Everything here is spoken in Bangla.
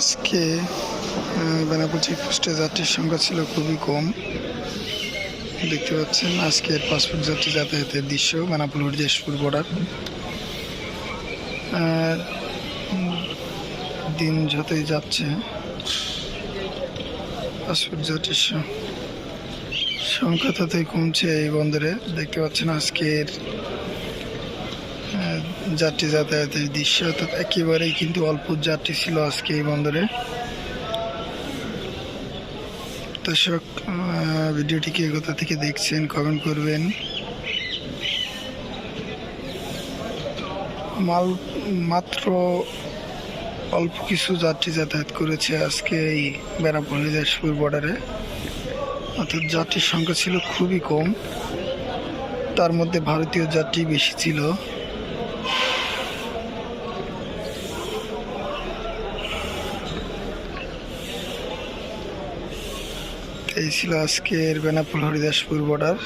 আজকে বেনাপুর চেকপোস্টে যাত্রীর সংখ্যা ছিল খুবই কম। দেখতে পাচ্ছেন আজকের পাসপোর্ট যাত্রী যাতায়াতের দৃশ্য, বেনাপুর হরিদাসপুর বর্ডার দিন যতই যাচ্ছে পাসপোর্ট যাত্রীর সংখ্যা ততই কমছে এই বন্দরে। দেখতে পাচ্ছেন আজকের যাত্রী যাতায়াতের দৃশ্য, অর্থাৎ একেবারেই কিন্তু অল্প যাত্রী ছিল আজকে এই বন্দরে। দর্শক ভিডিওটিকে কোথা থেকে দেখছেন কমেন্ট করবেন। মাল, মাত্র অল্প কিছু যাত্রী যাতায়াত করেছে আজকে এই বেনাপুর হরিদাসপুর বর্ডারে অর্থাৎ যাত্রীর সংখ্যা ছিল খুবই কম। তার মধ্যে ভারতীয় যাত্রী বেশি ছিল। এই ছিল আজকের বেনাপুল হরিদাসপুর বর্ডার